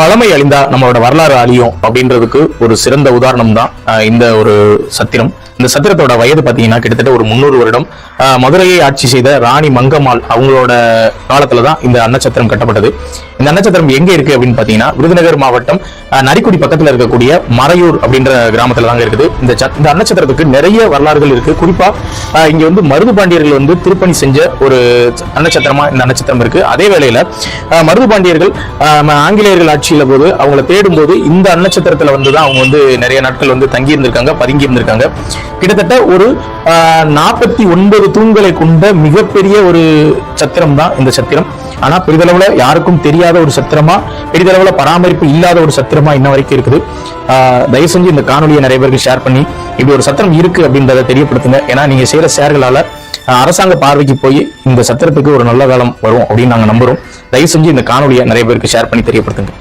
பழமை அழிந்தா நம்மளோட வரலாறு அழியும் அப்படின்றதுக்கு ஒரு சிறந்த உதாரணம் தான் இந்த ஒரு சத்திரம். இந்த சத்திரத்தோட வயது பாத்தீங்கன்னா கிட்டத்தட்ட ஒரு முந்நூறு வருடம். மதுரையை ஆட்சி செய்த ராணி மங்கம்மாள் அவங்களோட காலத்துல தான் இந்த அன்னச்சத்திரம் கட்டப்பட்டது. இந்த அன்னச்சத்திரம் எங்க இருக்கு அப்படின்னு பாத்தீங்கன்னா விருதுநகர் மாவட்டம் நரிக்குடி பக்கத்துல இருக்கக்கூடிய மறையூர் அப்படின்ற கிராமத்துல தாங்க இருக்குது. இந்த சத்- இந்த அன்னச்சத்திரத்துக்கு நிறைய வரலாறுகள் இருக்கு. குறிப்பா இங்க வந்து மருது பாண்டியர்கள் வந்து திருப்பணி செஞ்ச ஒரு அன்னச்சத்திரமா இந்த அன்னச்சத்திரம் இருக்கு. அதே வேளையில மருது பாண்டியர்கள் ஆங்கிலேயர்கள் ஆட்சியில போது அவங்கள தேடும் போது இந்த அன்னச்சத்திரத்துல வந்து தான் அவங்க வந்து நிறைய நாட்கள் வந்து தங்கி இருந்திருக்காங்க பதுங்கி இருந்திருக்காங்க கிட்டத்தட்ட ஒரு நாற்பத்தி ஒன்பது தூண்களை கொண்ட மிகப்பெரிய ஒரு சத்திரம் தான் இந்த சத்திரம். ஆனா பெரிதளவுல யாருக்கும் தெரியாத ஒரு சத்திரமா பெரிதளவுல பராமரிப்பு இல்லாத ஒரு சத்திரமா இன்ன வரைக்கும் இருக்குது. ஆஹ் தயவு செஞ்சு இந்த காணொலியை நிறைய பேருக்கு ஷேர் பண்ணி இப்படி ஒரு சத்திரம் இருக்கு அப்படின்றத தெரியப்படுத்துங்க. ஏன்னா நீங்க செய்யற ஷேர்களால அரசாங்க பார்வைக்கு போய் இந்த சத்திரத்துக்கு ஒரு நல்ல காலம் வரும் அப்படின்னு நாங்க நம்புறோம். தயவு செஞ்சு இந்த காணொலியை நிறைய பேருக்கு ஷேர் பண்ணி தெரியப்படுத்துங்க.